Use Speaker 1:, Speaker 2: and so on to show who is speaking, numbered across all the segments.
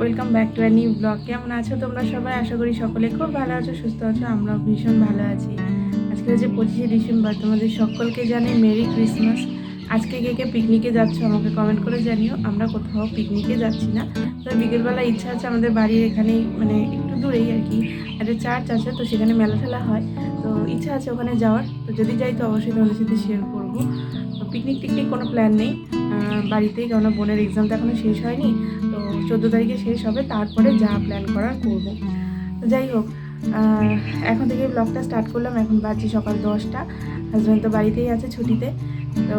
Speaker 1: Welcome back to new blog কেমন আছো তোমরা সবাই? আশা করি সকলে খুব ভালো আছো, সুস্থ আছো, আমরাও ভীষণ ভালো আছি। আজকে হচ্ছে পঁচিশে ডিসেম্বর, তোমাদের সকলকে জানাই মেরি ক্রিসমাস। আজকে কে কে পিকনিকে যাচ্ছ আমাকে কমেন্ট করে জানিও, আমরা কোথাও পিকনিকে যাচ্ছি না। তো বিকেলবেলা ইচ্ছা আছে আমাদের বাড়ির এখানেই মানে একটু দূরেই আর কি। একটা চার্চ আছে, তো সেখানে মেলা ঠেলা হয়। তো ইচ্ছা আছে ওখানে যাওয়ার। তো যদি যাই তো অবশ্যই তোমাদের সাথে শেয়ার করব। পিকনিক টিকনিক কোনো প্ল্যান নেই। বাড়িতেই কেননা বোনের এক্সাম তো এখনও শেষ হয়নি। চোদ্দ তারিখে শেষ হবে, তারপরে যা প্ল্যান করার করব। যাই হোক এখন থেকে ব্লগটা স্টার্ট করলাম, এখন বাজছে সকাল দশটা। হাজব্যান্ড তো বাড়িতেই আছে ছুটিতে, তো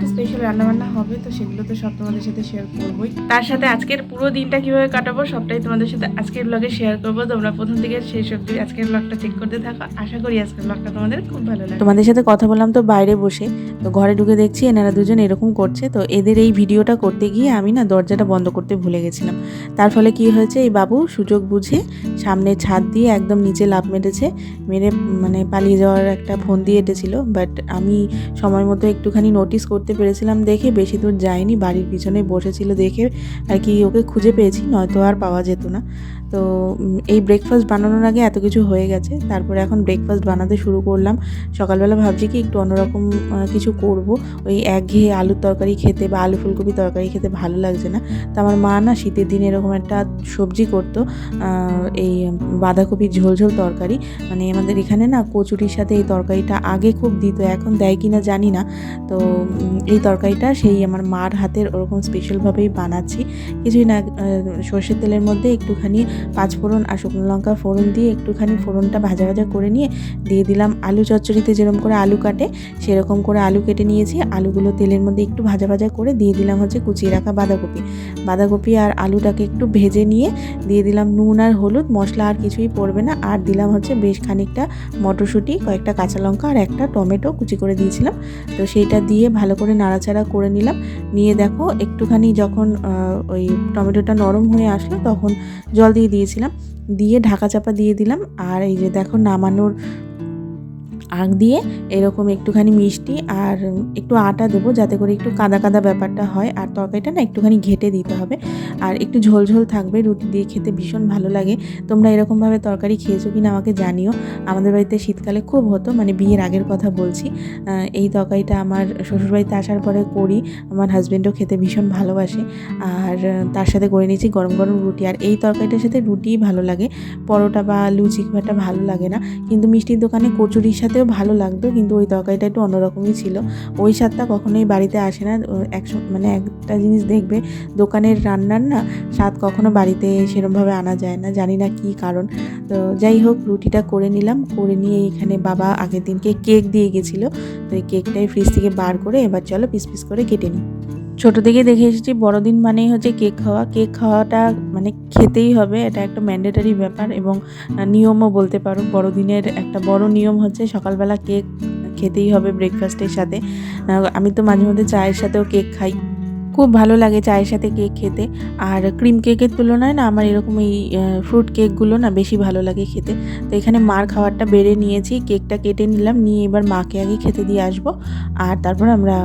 Speaker 1: একটু স্পেশাল রান্নাবান্না হবে, তো সেগুলো তো সব তোমাদের সাথে শেয়ার করবোই। তার সাথে আজকের পুরো দিনটা কীভাবে কাটাবো সবটাই তোমাদের সাথে আজকের ব্লগে শেয়ার করব। তোমরা প্রথম থেকে শেষ অব্দি আজকের ব্লগটা চেক করতে থাকো। আশা করি আজকের ব্লগটা তোমাদের খুব ভালো লাগে
Speaker 2: তোমাদের সাথে কথা বললাম তো বাইরে বসে, তো ঘরে ঢুকে দেখছি এনারা দুজন এরকম করছে, তো এদের এই ভিডিওটা করতে গিয়ে আমি না দরজাটা বন্ধ করতে ভুলে গেছিলাম। তার ফলে কি হয়েছে, এই বাবু সুযোগ বুঝে সামনে ছাদ দিয়ে একদম নিচে লাভ মেরেছে মেরে মানে পালিয়ে যাওয়ার একটা ফোন দিয়ে এটেছিল বাট আমি সময় মতো একটুখানি নোটিস করতে পেরেছিলাম দেখে বেশি দূর যায়নি বাড়ির পিছনে বসেছিল দেখে আর কি ওকে খুঁজে পেয়েছি, নয়তো আর পাওয়া যেত না। তো এই ব্রেকফাস্ট বানানোর আগে এত কিছু হয়ে গেছে। তারপরে এখন ব্রেকফাস্ট বানাতে শুরু করলাম। সকালবেলা ভাবছি কি একটু অন্যরকম কিছু করব। ওই একঘেয়ে আলুর তরকারি খেতে বা আলু ফুলকপি তরকারি খেতে ভালো লাগছে না। তো আমার মা না শীতের দিনে এরকম একটা সবজি করতো এই বাঁধাকপির ঝোল ঝোল তরকারি। মানে আমাদের এখানে না কচুরির সাথে এই তরকারিটা আগে খুব দিত, এখন দেয় কি না জানি না। তো এই তরকারিটা সেই আমার মার হাতের ওরকম স্পেশালভাবেই বানাচ্ছি। কিছুই না সর্ষের তেলের মধ্যে একটুখানি পাঁচ ফোড়ন আর শুকনো লঙ্কা ফোড়ন দিয়ে একটুখানি ফোড়নটা ভাজা ভাজা করে নিয়ে দিয়ে দিলাম আলু চচ্চড়িতে যেরকম করে আলু কাটে, সেরকম করে আলু কেটে নিয়েছি। আলুগুলো তেলের মধ্যে একটু ভাজা ভাজা করে দিয়ে দিলাম হচ্ছে কুচিয়ে রাখা বাঁধাকপি। বাঁধাকপি আর আলুটাকে একটু ভেজে নিয়ে দিয়ে দিলাম নুন আর হলুদ, মশলা আর কিছুই পড়বে না। আর দিলাম হচ্ছে বেশ খানিকটা মটরশুঁটি, কয়েকটা কাঁচা লঙ্কা আর একটা টমেটো কুচি করে দিয়েছিলাম। তো সেইটা দিয়ে ভালো করে নাড়াচাড়া করে নিলাম। নিয়ে দেখো একটুখানি যখন ওই টমেটোটা নরম হয়ে আসলো, তখন জল দিয়ে দিয়েছিলাম। দিয়ে ঢাকা চাপা দিয়ে দিলাম। আর এই যে দেখো নামানোর আগ দিয়ে এরকম একটুখানি মিষ্টি আর একটু আটা দেবো যাতে করে একটু কাদা কাদা ব্যাপারটা হয়। আর তরকারিটা না একটুখানি ঘেটে দিতে হবে। আর একটু ঝোল ঝোল থাকবে, রুটি দিয়ে খেতে ভীষণ ভালো লাগে। তোমরা এরকমভাবে তরকারি খেয়েছো কি না আমাকে জানিও। আমাদের বাড়িতে শীতকালে খুব হতো মানে বিয়ের আগের কথা বলছি। এই তরকারিটা আমার শ্বশুরবাড়িতে আসার পরে করি। আমার হাজব্যান্ডও খেতে ভীষণ ভালোবাসে। আর তার সাথে করে নিয়েছি গরম গরম রুটি। আর এই তরকারিটার সাথে রুটিই ভালো লাগে। পরোটা বা লুচি খুব একটা ভালো লাগে না। কিন্তু মিষ্টির দোকানে কচুরির সাথেও ভালো লাগতো, কিন্তু ওই তরকারিটা একটু অন্যরকমই ছিল। ওই স্বাদটা কখনোই বাড়িতে আসে না। একশো মানে একটা জিনিস দেখবে, দোকানের রান্নার না স্বাদ কখনো বাড়িতে সেরমভাবে আনা যায় না, জানি না কী কারণ। তো যাই হোক, রুটিটা করে নিলাম, করে নিয়ে এখানে বাবা আগের দিনকে কেক দিয়ে গেছিল। তো এই কেকটাই ফ্রিজ থেকে বার করে এবার চলো পিস পিস করে কেটে নিই। ছোটো থেকে দেখে এসেছি, বড়দিন মানেই হচ্ছে কেক খাওয়া। কেক খাওয়াটা মানে খেতেই হবে, এটা একটা ম্যান্ডেটারি ব্যাপার এবং নিয়মও বলতে পারো। বড়দিনের একটা বড় নিয়ম হচ্ছে সকালবেলা কেক খেতেই হবে ব্রেকফাস্টের সাথে। আমি তো মাঝে মধ্যে চায়ের সাথেও কেক খাই। খুব ভালো লাগে চায়ের সাথে কেক খেতে। আর ক্রিম কেকের তুলনায় না আমার এরকম এই ফ্রুট কেকগুলো না বেশি ভালো লাগে খেতে। তো এখানে মার খাবারটা বেড়ে নিয়েছি, কেকটা কেটে নিলাম, নিয়ে এবার মাকে আগে খেতে দিয়ে আসব। আর তারপর আমরা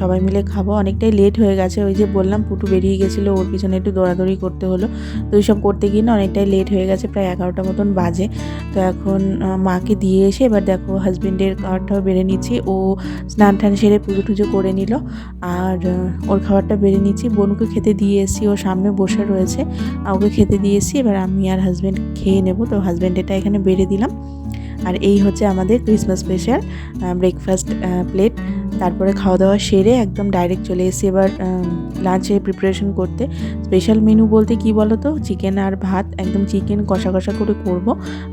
Speaker 2: সবাই মিলে খাব। অনেকটাই লেট হয়ে গেছে, ওই যে বললাম পুটু বেরিয়ে গেছিল, ওর পিছনে একটু দৌড়াদৌড়ি করতে হলো। তো এইসব করতে গিয়ে না অনেকটাই লেট হয়ে গেছে, প্রায় এগারোটা মতন বাজে। তো এখন মাকে দিয়ে এসে এবার দেখো হাজবেন্ডের খাবারটাও বেড়ে নিচ্ছি। ও স্নান টান সেরে পুজো টুজো করে নিল। আর ওর খাবারটা বেড়ে নিয়েছি। বোনকে খেতে দিয়ে এসেছি, ও সামনে বসে রয়েছে। ওকে খেতে দিয়ে এসেছি, এবার আমি আর হাজব্যান্ড খেয়ে নেব। তো হাজব্যান্ড এটা এখানে বেড়ে দিলাম। আর এই হচ্ছে আমাদের ক্রিসমাস স্পেশাল ব্রেকফাস্ট প্লেট তারপরে খাওয়া দাওয়া সেরে একদম ডাইরেক্ট চলে এসেছি এবার লাঞ্চে প্রিপারেশন করতে। স্পেশাল মেনু বলতে কি বলো তো চিকেন আর ভাত, একদম চিকেন কষা কষা করে করব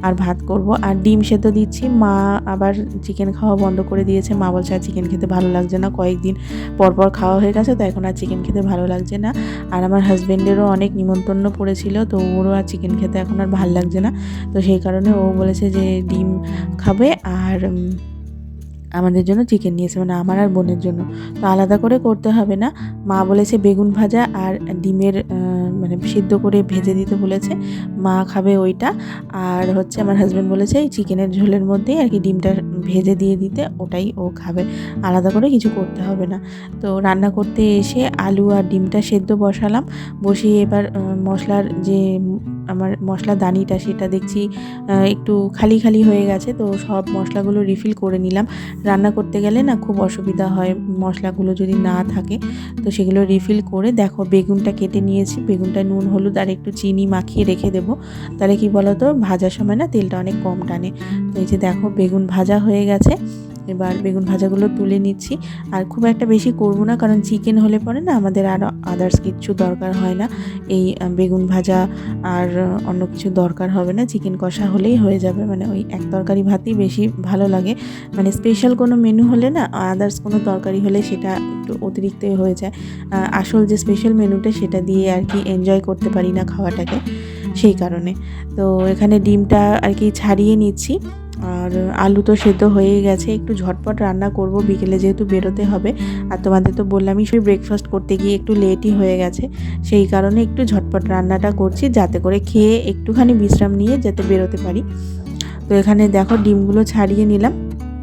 Speaker 2: আর ভাত করব। আর ডিম সেদ্ধ দিচ্ছি, মা আবার চিকেন খাওয়া বন্ধ করে দিয়েছে। মা বলছে আর চিকেন খেতে ভালো লাগছে না, কয়েকদিন পর পর খাওয়া হয়ে গেছে, তো এখন আর চিকেন খেতে ভালো লাগছে না। আর আমার হাজব্যান্ডেরও অনেক নিমন্ত্রণ পড়েছিল, তো ওরও আর চিকেন খেতে এখন আর ভালো লাগছে না। তো সেই কারণে ও বলেছে যে ডিম খাবে আর আমাদের জন্য চিকেন নিয়েছে মানে আমার আর বোনের জন্য। তো আলাদা করে করতে হবে না। মা বলেছে বেগুন ভাজা আর ডিমের মানে সিদ্ধ করে ভেজে দিতে বলেছে। মা খাবে ওইটা। আর হচ্ছে আমার হাজব্যান্ড বলেছে এই চিকেনের ঝোলের মধ্যেই আর কি ডিমটা ভেজে দিয়ে দিতে, ওটাই ও খাবে। আলাদা করে কিছু করতে হবে না। তো রান্না করতে এসে আলু আর ডিমটা সেদ্ধ বসালাম। বসিয়ে এবার মশলার যে আমার মশলা দানিটা সেটা দেখছি একটু খালি খালি হয়ে গেছে, তো সব মশলাগুলো রিফিল করে নিলাম। রান্না করতে গেলে না খুব অসুবিধা হয় মশলাগুলো যদি না থাকে, তো সেগুলো রিফিল করে দেখো বেগুনটা কেটে নিয়েছি, বেগুনটা নুন, হলুদ আর একটু চিনি মাখিয়ে রেখে দেবো। তাহলে কি বলো তো ভাজার সময় না তেলটা অনেক কম টানে। তো এই যে দেখো বেগুন ভাজা হয়ে গেছে। এবার বেগুন ভাজাগুলো তুলে নিচ্ছি। আর খুব একটা বেশি করব না, কারণ চিকেন হলে পরে না আমাদের আর আদার্স কিচ্ছু দরকার হয় না। এই বেগুন ভাজা আর অন্য কিছু দরকার হবে না চিকেন কষা হলেই হয়ে যাবে। মানে ওই এক তরকারি ভাতই বেশি ভালো লাগে। মানে স্পেশাল কোনো মেনু হলে না আদার্স কোনো তরকারি হলে সেটা একটু অতিরিক্ত হয়ে যায়। আসল যে স্পেশাল মেনুটা সেটা দিয়ে আর কি এনজয় করতে পারি না খাওয়াটাকে সেই কারণে। তো এখানে ডিমটা আর কি ছাড়িয়ে নিচ্ছি। আর আলু তো সেদ্ধ হয়েই গেছে, একটু ঝটপট রান্না করব, বিকেলে যেহেতু বেরোতে হবে। আর তোমাদের তো বললামই, সেই ব্রেকফাস্ট করতে গিয়ে একটু লেটই হয়ে গেছে, সেই কারণে একটু ঝটপট রান্নাটা করছি, যাতে করে খেয়ে একটুখানি বিশ্রাম নিয়ে যাতে বেরোতে পারি। তো এখানে দেখো ডিমগুলো ছাড়িয়ে নিলাম।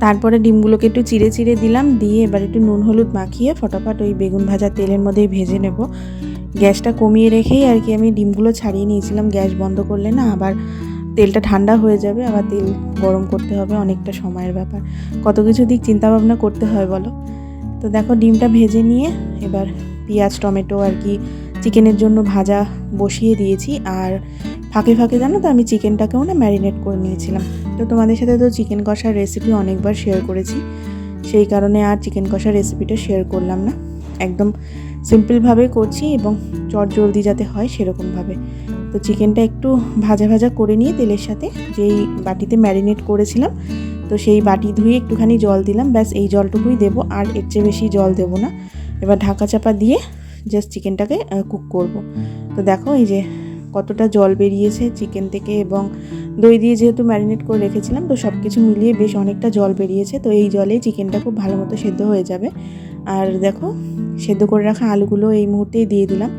Speaker 2: তারপরে ডিমগুলোকে একটু চিড়ে চিড়ে দিলাম, দিয়ে এবার একটু নুন হলুদ মাখিয়ে ফটাফট ওই বেগুন ভাজা তেলের মধ্যেই ভেজে নেব। গ্যাসটা কমিয়ে রেখেই আর কি আমি ডিমগুলো ছাড়িয়ে নিয়েছিলাম, গ্যাস বন্ধ করলে না আবার তেলটা ঠান্ডা হয়ে যাবে, আবার তেল গরম করতে হবে, অনেকটা সময়ের ব্যাপার। কত কিছু দিক চিন্তা ভাবনা করতে হয় বলো? তো দেখো, ডিমটা ভেজে নিয়ে এবার পেঁয়াজ, টমেটো আর কি চিকেনের জন্য ভাজা বসিয়ে দিয়েছি। আর ফাঁকে ফাঁকে জানো তো, আমি চিকেনটাকেও না ম্যারিনেট করে নিয়েছিলাম। তো তোমাদের সাথে তো চিকেন কষার রেসিপি অনেকবার শেয়ার করেছি। সেই কারণে আর চিকেন কষার রেসিপিটা শেয়ার করলাম না। একদম সিম্পলভাবে করছি এবং চট জলদি যাতে হয় সেরকমভাবে। তো চিকেনটা একটু ভাজা ভাজা করে নিয়ে তেলের সাথে যেই বাটিতে ম্যারিনেট করেছিলাম, তো সেই বাটি ধুয়ে একটুখানি জল দিলাম। ব্যাস, এই জলটুকুই দেবো, আর এর চেয়ে বেশি জল দেবো না। এবার ঢাকা চাপা দিয়ে জাস্ট চিকেনটাকে কুক করব। তো দেখো এই যে কতটা জল বেরিয়েছে চিকেন থেকে, এবং দই দিয়ে যেহেতু ম্যারিনেট করে রেখেছিলাম, তো সব কিছু মিলিয়ে বেশ অনেকটা জল বেরিয়েছে। তো এই জলে চিকেনটা খুব ভালো মতো সেদ্ধ হয়ে যাবে। আর দেখো, সেদ্ধ করে রাখা আলুগুলো এই মুহূর্তেই দিয়ে দিলাম।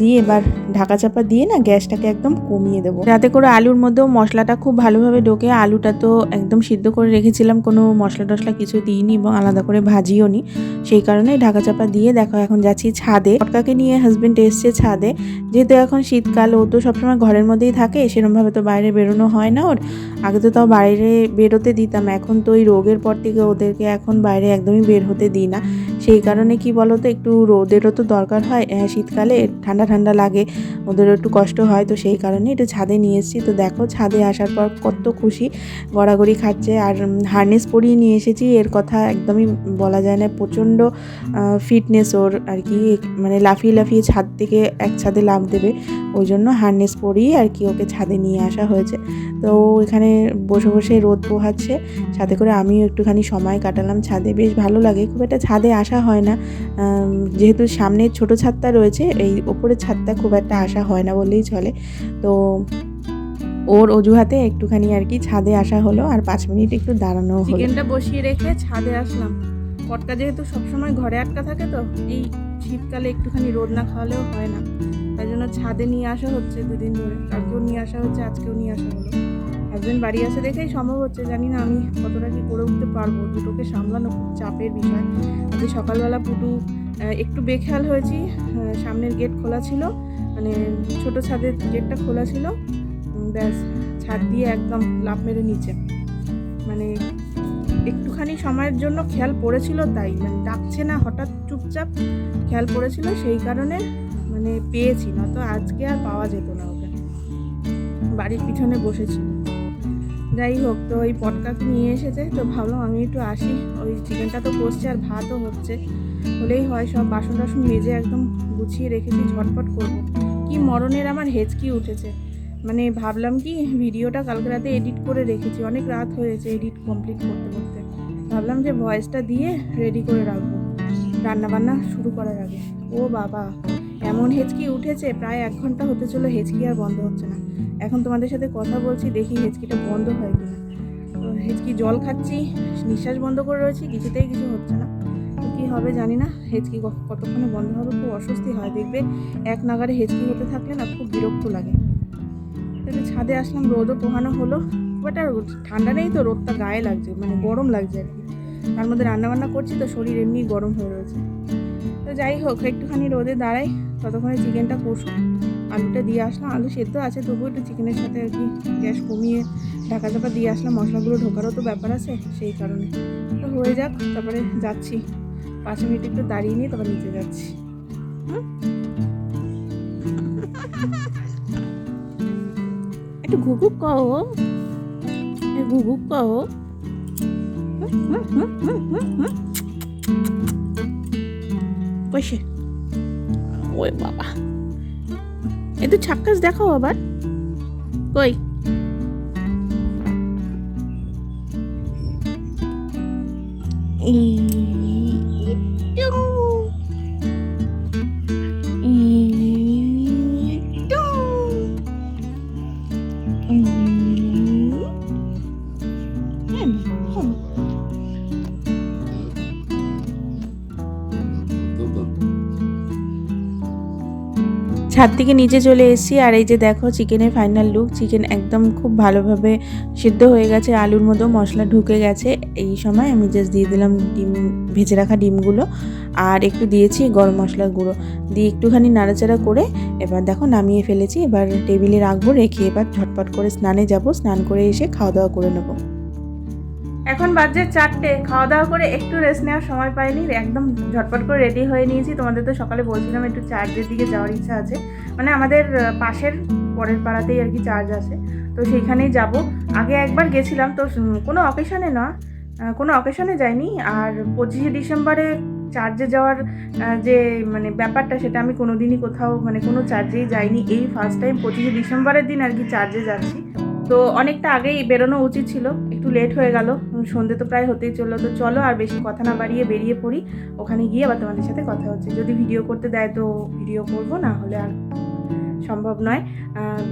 Speaker 2: দিয়ে এবার ঢাকা চাপা দিয়ে না গ্যাসটাকে একদম কমিয়ে দেবো। যাতে করে আলুর মধ্যেও মশলাটা খুব ভালোভাবে ঢোকে। আলুটা তো একদম সিদ্ধ করে রেখেছিলাম, কোনো মশলা টশলা কিছু দিইনি এবং আলাদা করে ভাজিও নি। সেই কারণে ঢাকা চাপা দিয়ে দেখো এখন যাচ্ছি ছাদে। পটকাকে নিয়ে হাজবেন্ড এসছে ছাদে। যেহেতু এখন শীতকাল, ও তো সবসময় ঘরের মধ্যেই থাকে সেরকমভাবে তো বাইরে বেরোনো হয় না ওর। আগে তো তাও বাইরে বেরোতে দিতাম, এখন তো ওই রোগের পর থেকে ওদেরকে এখন বাইরে একদমই বের হতে দিই না। সেই কারণে কি বলো তো একটু রোদেরও তো দরকার হয় শীতকালে, ঠান্ডা ঠান্ডা ঠান্ডা লাগে ওদেরও একটু কষ্ট হয় তো সেই কারণে একটু ছাদে নিয়ে এসেছি। তো দেখো ছাদে আসার পর কত খুশি, গড়াগড়ি খাচ্ছে আর হার্নেস পরিয়ে নিয়ে এসেছি। এর কথা একদমই বলা যায় না, প্রচণ্ড ফিটনেস ওর আর কি মানে লাফিয়ে লাফিয়ে ছাদ থেকে এক ছাদে লাফ দেবে। ওই জন্য হার্নেস পরিয়ে আর কি ওকে ছাদে নিয়ে আসা হয়েছে। তো এখানে বসে বসে রোদ পোহাচ্ছে, সাথে করে আমিও একটুখানি সময় কাটালাম ছাদে। বেশ ভালো লাগে, খুব একটা ছাদে আসা হয় না। যেহেতু সামনে ছোট ছাদটা রয়েছে, এই ওপরের ছাদটা খুব একটা আসা হয় না বললেই চলে। তো ওর অজুহাতে একটুখানি আর কি ছাদে আসা হলো আর পাঁচ মিনিট একটু দাঁড়ানো হলো।
Speaker 1: চিকেনটা বসিয়ে রেখে ছাদে আসলাম। পটকা যেহেতু সবসময় ঘরে আটকা থাকে তো, এই শীতকালে একটুখানি রোদ না খাওয়ালেও হয় না। তাই জন্য ছাদে নিয়ে আসা হচ্ছে দুদিন ধরে। কালকেও নিয়ে আসা হচ্ছে, আজকেও নিয়ে আসা হলো। হাজবেন্ড বাড়ি আসে দেখেই সম্ভব হচ্ছে, জানি না আমি কতটা কি করে উঠতে পারব। দুটোকে সামলানো খুব চাপের বিষয়। আজকে সকালবেলা পুটু একটু বেখেয়াল হয়েছি। সামনের গেট খোলা ছিল। মানে ছোট ছাদের গেটটা খোলা ছিল। ব্যাস, ছাদ দিয়ে একদম লাফ মেরে নিচে। মানে একটুখানি সময়ের জন্য খেয়াল পড়েছিল তাই। মানে ডাকছে না, হঠাৎ চুপচাপ খেয়াল পড়েছিল। সেই কারণে মানে পেয়েছি না তো আজকে আর পাওয়া যেত না ওকে। বাড়ির পিছনে বসেছিল যাই হোক, তো ওই পটকাকে নিয়ে এসেছে। তো ভাবলাম আমি একটু আসি। ওই চিকেনটা তো কষছে আর ভাতও হচ্ছে। হলেই হয়, সব বাসন টাসন মেজে একদম গুছিয়ে রেখেছি ঝটপট করব। কি মরণের আমার হেঁচকি উঠেছে। মানে ভাবলাম কি, ভিডিওটা কালকে রাতে এডিট করে রেখেছি, অনেক রাত হয়েছে এডিট কমপ্লিট করতে করতে। ভাবলাম যে ভয়েসটা দিয়ে রেডি করে রাখব। রান্না বান্না শুরু করার আগে। ও বাবা, এমন হেঁচকি উঠেছে, প্রায় এক ঘণ্টা হতে চলো হেঁচকি আর বন্ধ হচ্ছে না। এখন তোমাদের সাথে কথা বলছি, দেখি হেঁচকিটা বন্ধ হয় কিনা। তো হেঁচকি জল খাচ্ছি, নিঃশ্বাস বন্ধ করে রয়েছি, কিছুতেই কিছু হচ্ছে না। হবে জানি না। হেঁচকি কতক্ষণে বন্ধ হবে? খুব অস্বস্তি হয়, দেখবে এক নাগারে হেঁচকি হতে থাকলে না খুব বিরক্ত লাগে। তো একটু ছাদে আসলাম, রোদও পোহানো হলো। বাট আর ঠান্ডা নেই তো, রোদটা গায়ে লাগছে মানে গরম লাগছে আর কি। তার মধ্যে রান্নাবান্না করছি তো শরীর এমনি গরম হয়ে রয়েছে। তো যাই হোক, একটুখানি রোদে দাঁড়াই, ততক্ষণে চিকেনটা কষুক। আলুটা দিয়ে আসলাম, আলু সেদ্ধ আছে, তবুও একটু চিকেনের সাথে আর কি গ্যাস কমিয়ে ঢাকা চাপা দিয়ে আসলাম। মশলাগুলো ঢোকারও তো ব্যাপার আছে, সেই কারণে। তো হয়ে যাক, তারপরে যাচ্ছি। পাঁচ মিনিট একটু দাঁড়িয়ে নিয়ে তারপর নিচে যাচ্ছি? একটু ঘুঘুক একটু ঘুঘুক হুম। কইসে ওই বাবা। একটু ছাক্কাস দেখাও আবার। কই?
Speaker 2: ছাদ থেকে নিচে চলে এসেছি, আর এই যে দেখো চিকেনের ফাইনাল লুক চিকেন একদম খুব ভালোভাবে সিদ্ধ হয়ে গেছে, আলুর মতো মশলা ঢুকে গেছে। এই সময় আমি জাস্ট দিয়ে দিলাম ডিম, ভেজে রাখা ডিমগুলো, আর একটু দিয়েছি গরম মশলার গুঁড়ো। দিয়ে একটুখানি নাড়াচাড়া করে এবার দেখো নামিয়ে ফেলেছি, এবার টেবিলে রাখব, রেখে এবার ঝটপট করে স্নানে যাব, স্নান করে এসে খাওয়া দাওয়া করে নেব।
Speaker 1: এখন বাজে চারটে খাওয়া দাওয়া করে একটু রেস্ট নেওয়ার সময় পাইনি, একদম ঝটপট করে রেডি হয়ে নিয়েছি। তোমাদের তো সকালে বলছিলাম একটু চার্জের দিকে যাওয়ার ইচ্ছা আছে। মানে আমাদের পাশের পরের পাড়াতেই আর কি চার্জ আছে। তো সেইখানেই যাব। আগে একবার গেছিলাম, তো কোনো অকেশনে না কোনো অকেশনে যাইনি। আর পঁচিশে ডিসেম্বরে চার্জে যাওয়ার যে মানে ব্যাপারটা, সেটা আমি কোনোদিনই কোথাও মানে কোনো চার্জেই যাইনি। এই ফার্স্ট টাইম পঁচিশে ডিসেম্বরের দিন আর কি চার্জে যাচ্ছি। তো অনেকটা আগেই বেরোনো উচিত ছিল। একটু লেট হয়ে গেল। সন্ধে তো প্রায় হতেই চলল। তো চলো আর বেশি কথা না বাড়িয়ে বেরিয়ে পড়ি। ওখানে গিয়ে আবার তোমাদের সাথে কথা হচ্ছে। যদি ভিডিও করতে দেয় তো ভিডিও করব, না হলে আর সম্ভব নয়।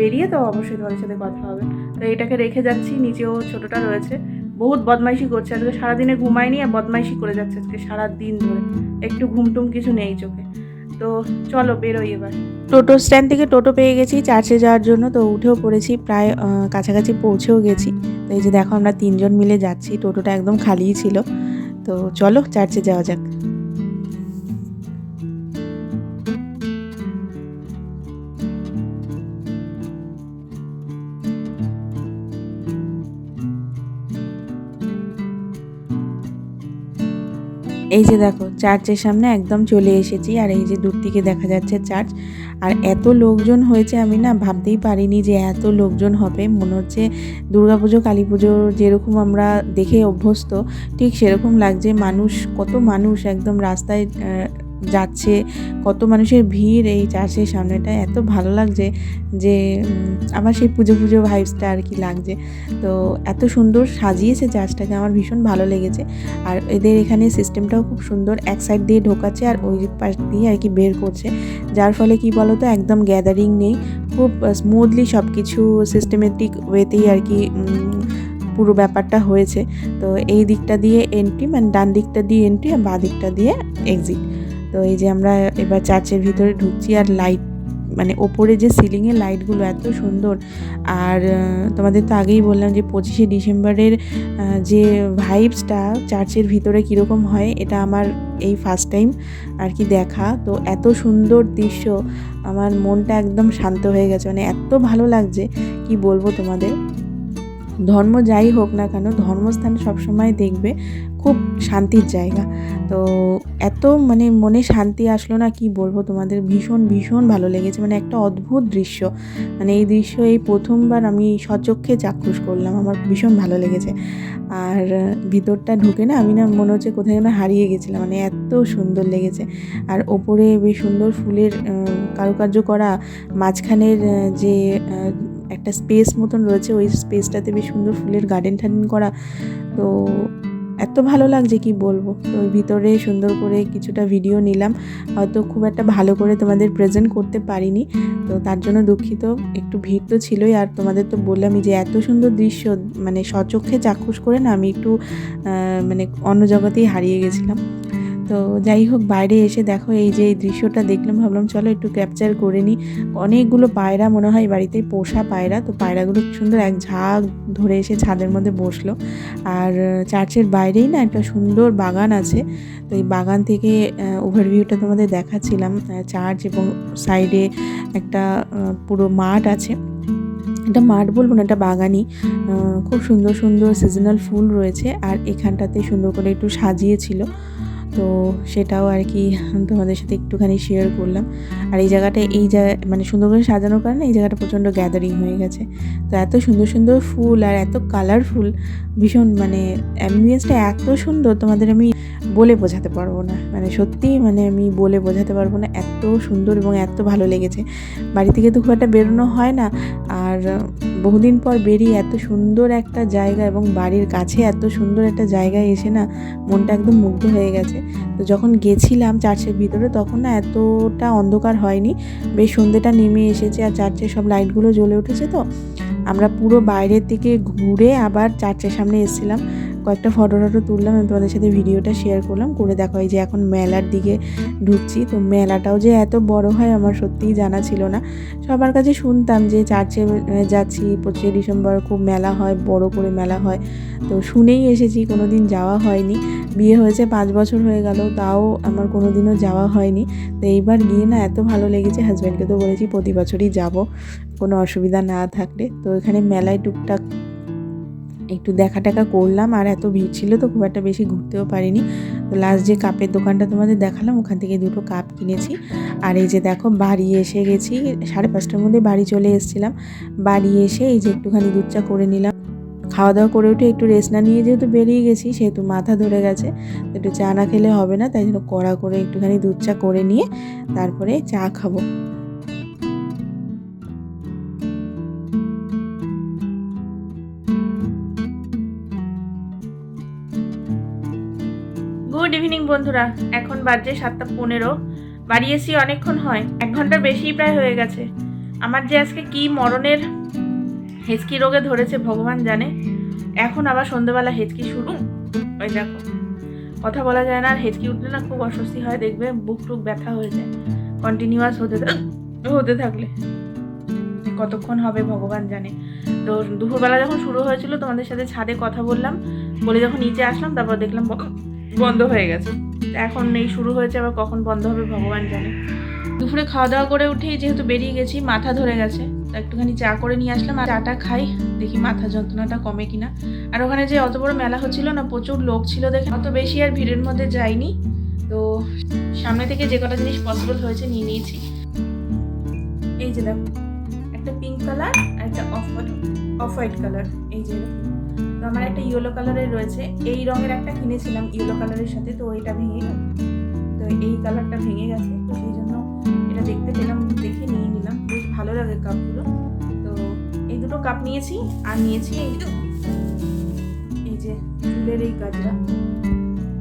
Speaker 1: বেরিয়ে তো অবশ্যই তোমাদের সাথে কথা হবে। তো এটাকে রেখে যাচ্ছি। নিচেও ছোটোটা রয়েছে। বহুত বদমাইশি করছে। আজকে সারাদিনে ঘুমায়নি আর বদমাইশি করে যাচ্ছে আজকে সারা দিন ধরে। একটু ঘুমটুম কিছু নেই চোখে। তো চলো বেরোই এবার।
Speaker 2: টোটো স্ট্যান্ড থেকে টোটো পেয়ে গেছি চার্চে যাওয়ার জন্য। তো উঠেও পড়েছি। প্রায় কাছাকাছি পৌঁছেও গেছি। তো এই যে দেখো আমরা তিনজন মিলে যাচ্ছি, টোটোটা একদম খালিই ছিল। তো চলো, চার্চে যাওয়া যাক। এই যে দেখো, চার্চের সামনে একদম চলে এসেছি, আর এই যে দূর থেকে দেখা যাচ্ছে চার্চ। আর এত লোকজন হয়েছে আমি না ভাবতেই পারিনি যে এত লোকজন হবে। মনে হচ্ছে দুর্গাপুজো কালী পুজো যেরকম আমরা দেখে অভ্যস্ত, ঠিক সেরকম লাগছে। মানুষ, কত মানুষ একদম রাস্তায় যাচ্ছে, কত মানুষের ভিড় এই চার্চের সামনেটা, এত ভালো লাগছে যে আমার সেই পুজো পুজো ভাইবসটা আর কি লাগছে। তো এত সুন্দর সাজিয়েছে চার্চটাকে আমার ভীষণ ভালো লেগেছে। আর এদের এখানে সিস্টেমটাও খুব সুন্দর, এক সাইড দিয়ে ঢোকাচ্ছে আর ওই পাশ দিয়ে আর কি বের করছে। যার ফলে কি বলতো, একদম গ্যাদারিং নেই, খুব স্মুথলি সব কিছু সিস্টেমেটিক ওয়েতেই আর কি পুরো ব্যাপারটা হয়েছে। তো এই দিকটা দিয়ে এন্ট্রি মানে ডান দিকটা দিয়ে এন্ট্রি আর বাঁ দিকটা দিয়ে এক্সিট তো এই যে আমরা এবার চার্চের ভিতরে ঢুকছি আর লাইট মানে ওপরে যে সিলিংয়ের লাইটগুলো এত সুন্দর। আর তোমাদের তো আগেই বললাম যে পঁচিশে ডিসেম্বরের যে ভাইবসটা চার্চের ভিতরে কীরকম হয়, এটা আমার এই ফার্স্ট টাইম আর কি দেখা। তো এত সুন্দর দৃশ্য, আমার মনটা একদম শান্ত হয়ে গেছে। মানে এত ভালো লাগছে, কি বলব তোমাদের? ধর্ম যাই হোক না কেন, ধর্মস্থান সবসময় দেখবে খুব শান্তির জায়গা। তো এত মানে মনে শান্তি আসলো না, কি বলব তোমাদের? ভীষণ ভীষণ ভালো লেগেছে। মানে একটা অদ্ভুত দৃশ্য। মানে এই দৃশ্য এই প্রথমবার আমি সচক্ষে চাক্ষুষ করলাম। আমার ভীষণ ভালো লেগেছে। আর ভিতরটা ঢুকে না আমি না মনে হচ্ছে কোথায় যেন হারিয়ে গেছিলাম। মানে এত সুন্দর লেগেছে। আর ওপরে বেশ সুন্দর ফুলের কারুকার্য করা মাঝখানের যে একটা স্পেস মতন রয়েছে, ওই স্পেসটাতে বেশ সুন্দর ফুলের গার্ডেন টার্ডেন করা। তো এত ভালো লাগছে কি বলব? তো ভিতরে সুন্দর করে কিছুটা ভিডিও নিলাম। হয়তো খুব একটা ভালো করে তোমাদের প্রেজেন্ট করতে পারিনি। তো তার জন্য দুঃখিত, একটু ভিড় তো ছিলই। আর তোমাদের তো বললামই যে এত সুন্দর দৃশ্য মানে সচক্ষে চাক্ষুষ করে না, আমি একটু মানে অন্য জগতেই হারিয়ে গেছিলাম। তো যাই হোক, বাইরে এসে দেখো এই যে এই দৃশ্যটা দেখলাম, ভাবলাম চলো একটু ক্যাপচার করে নিই। অনেকগুলো পায়রা মনে হয় বাড়িতে, পোষা পায়রা। তো পায়রাগুলো সুন্দর এক ঝাঁক ধরে এসে ছাদের মধ্যে বসল। আর চার্চের বাইরেই না একটা সুন্দর বাগান আছে। তো এই বাগান থেকে ওভারভিউটা তোমাদের দেখাচ্ছিলাম। চার্চ এবং সাইডে একটা পুরো মাঠ আছে। এটা মাঠ বলব না এটা বাগানই। খুব সুন্দর সুন্দর সিজনাল ফুল রয়েছে। আর এখানটাতে সুন্দর করে একটু সাজিয়েছিল। তো সেটাও আর কি তোমাদের সাথে একটুখানি শেয়ার করলাম। আর এই জায়গাটা, এই জায়গা মানে সুন্দর করে সাজানোর কারণে এই জায়গাটা প্রচণ্ড গ্যাদারিং হয়ে গেছে। তো এত সুন্দর সুন্দর ফুল আর এত কালারফুল ভীষণ মানে অ্যাম্বিয়েন্সটা এত সুন্দর তোমাদের আমি বলে বোঝাতে পারব না। মানে সত্যি মানে আমি বলে বোঝাতে পারব না, এত সুন্দর এবং এত ভালো লেগেছে। বাড়ি থেকে তো খুব একটা বেরোনো হয় না। আর বহুদিন পর বেরিয়ে এত সুন্দর একটা জায়গা এবং বাড়ির কাছে এত সুন্দর একটা জায়গায় এসে না মনটা একদম মুগ্ধ হয়ে গেছে। তো যখন গেছিলাম চার্চের ভিতরে তখন না এতটা অন্ধকার হয়নি। বেশ সন্ধ্যেটা নেমে এসেছে আর চার্চের সব লাইটগুলো জ্বলে উঠেছে তো। আমরা পুরো বাইরের থেকে ঘুরে আবার চার্চের সামনে এসেছিলাম। কয়েকটা ফটো টটো তুললাম, আমি তোমাদের সাথে ভিডিওটা শেয়ার করলাম, করে দেখো এই যে এখন মেলার দিকে ঢুকছি। তো মেলাটাও যে এত বড় হয় আমার সত্যিই জানা ছিল না। সবার কাছে শুনতাম যে চার্চে যাচ্ছি, পঁচিশে ডিসেম্বর খুব মেলা হয়, বড় করে মেলা হয়। তো শুনেই এসেছি কোনো দিন যাওয়া হয়নি। বিয়ে হয়েছে পাঁচ বছর হয়ে গেল, তাও আমার কোনো দিনও যাওয়া হয়নি। তো এইবার গিয়ে না এত ভালো লেগেছে হাজব্যান্ডকে তো বলেছি প্রতি বছরই যাব, কোনো অসুবিধা না থাকলে। তো এখানে মেলায় টুকটাক একটু দেখা টাকা করলাম, আর এত ভিড় ছিল তো খুব একটা বেশি ঘুরতেও পারিনি। তো লাস্ট যে কাপের দোকানটা তোমাদের দেখালাম, ওখান থেকে দুটো কাপ কিনেছি। আর এই যে দেখো, বাড়ি এসে গেছি, সাড়ে পাঁচটার মধ্যে বাড়ি চলে এসেছিলাম। বাড়ি এসে এই যে একটুখানি দুধ চা করে নিলাম। খাওয়া দাওয়া করে উঠে একটু রেস্ট না নিয়ে যেহেতু বেরিয়ে গেছি, সেহেতু মাথা ধরে গেছে। একটু চা না খেলে হবে না, তাই জন্য কড়া করে একটুখানি দুধ চা করে নিয়ে তারপরে চা খাব।
Speaker 1: ইভিনিং বন্ধুরা। এখন বাজে সাতটা পনেরো। বাড়ি এসি অনেকক্ষণ হয়। এক ঘণ্টার বেশি প্রায় হয়ে গেছে। আমার যে আজকে কি মরণের হেঁচকি রোগে ধরেছে, ভগবান জানে। এখন আবার সন্ধ্যেবেলা হেঁচকি শুরু। ওই দেখো। কথা বলা যায় না, আর হেঁচকি উঠলে না খুব অস্বস্তি হয়। দেখবে বুক টুক ব্যথা হয়ে যায়। কন্টিনিউয়াস হতে হতে থাকলে। কতক্ষণ হবে, ভগবান জানে। তো দুপুরবেলা যখন শুরু হয়েছিল, তোমাদের সাথে ছাদে কথা বললাম। বলে যখন নিচে আসলাম, তারপর দেখলাম বন্ধ হয়ে গেছে। এখন এই শুরু হয়েছে, আবার কখন বন্ধ হবে ভগবান জানে। দুপুরে খাওয়া দাওয়া করে উঠেই যেহেতু বেরিয়ে গেছি, মাথা ধরে গেছে। একটুখানি চা করে নিয়ে আসলাম, আর চাটা খাই, দেখি মাথা যন্ত্রণাটা কমে কিনা। আর ওখানে যে অত বড় মেলা হচ্ছিল না, প্রচুর লোক ছিল দেখে অত বেশি আর ভিড়ের মধ্যে যাইনি। তো সামনে থেকে যে কটা জিনিস পসিবল হয়েছে নিয়ে নিয়েছি। এই যে দেখো, একটা পিঙ্ক কালার আর একটা অফ অফ হোয়াইট কালার এই যে আমার একটা ইয়েলো কালারের রয়েছে। এই রঙের একটা কিনেছিলাম ইয়েলো কালারের সাথে, তো এটা ভেঙে তো এই কালারটা ভেঙে গেছে, তো সেই জন্য এটা দেখতে পেলাম, দেখে নিয়ে নিলাম। বেশ ভালো লাগে কাপগুলো। তো এই দুটো কাপ নিয়েছি, আর নিয়েছি এই এই যে ফুলের এই গাজরা।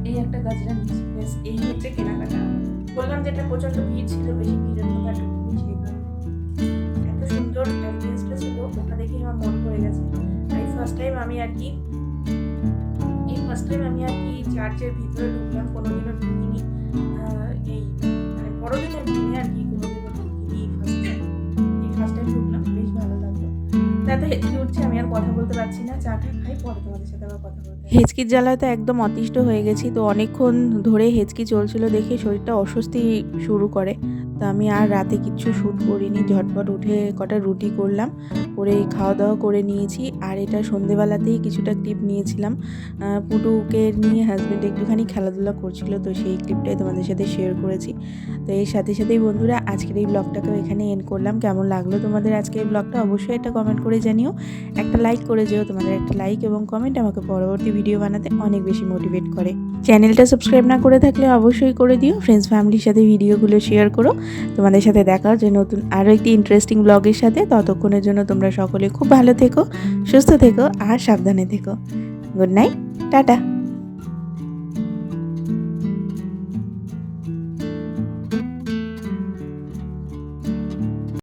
Speaker 1: এই একটা গাজরা নিয়েছি। বেশ এই হচ্ছে কেনাকাটা। বললাম যে এটা প্রচণ্ড ভিড় ছিল, বেশি ভিড়ের আর কি এই ফার্স্ট টাইম আমি আর কি চার্চের ভিতরে ঢুকলাম, কোনোদিনও ঢুকিনি। এই মানে বড়দিনের দিনে আর কি কোনোদিনও ঢুকিনি এই ফার্স্ট টাইম এই ফার্স্ট টাইম ঢুকলাম, বেশ ভালো লাগল। তা তো হেঁটে উঠছে, আমি আর কথা বলতে পারছি না। চাটা খাই, পরে তোমাদের সাথে আবার কথা বলতে
Speaker 2: হেঁচকির জ্বালায় তো একদম অতিষ্ঠ হয়ে গেছি, তো অনেকক্ষণ ধরে হেঁচকি চলছিল দেখে শরীরটা অস্বস্তি শুরু করে। তো আমি আর রাতে কিচ্ছু শ্যুট করিনি, ঝটপট উঠে কটা রুটি করলাম, করে খাওয়া দাওয়া করে নিয়েছি। আর এটা সন্ধেবেলাতেই কিছুটা ক্লিপ নিয়েছিলাম। পুটুকে নিয়ে হাজব্যান্ড একটুখানি খেলাধুলা করছিল, তো সেই ক্লিপটাই তোমাদের সাথে শেয়ার করেছি। তো এর সাথে সাথেই বন্ধুরা, আজকের এই ব্লগটাকেও এখানে এন্ড করলাম। কেমন লাগল তোমাদের আজকের এই ব্লগটা অবশ্যই একটা কমেন্ট করে জানিও। একটা লাইক করে যেও, তোমাদের একটা লাইক এবং কমেন্ট আমাকে পরবর্তী ভিডিও বানাতে অনেক বেশি মোটিভেট করে। চ্যানেলটা সাবস্ক্রাইব না করে থাকলে অবশ্যই করে দিও। ফ্রেন্ডস ফ্যামিলির সাথে ভিডিওগুলো শেয়ার করো। তোমাদের সাথে দেখা হচ্ছে নতুন আরও একটি ইন্টারেস্টিং ব্লগের সাথে। ততক্ষণের জন্য তোমরা সকলে খুব ভালো থেকো, সুস্থ থেকো আর সাবধানে থেকো। Good night tata.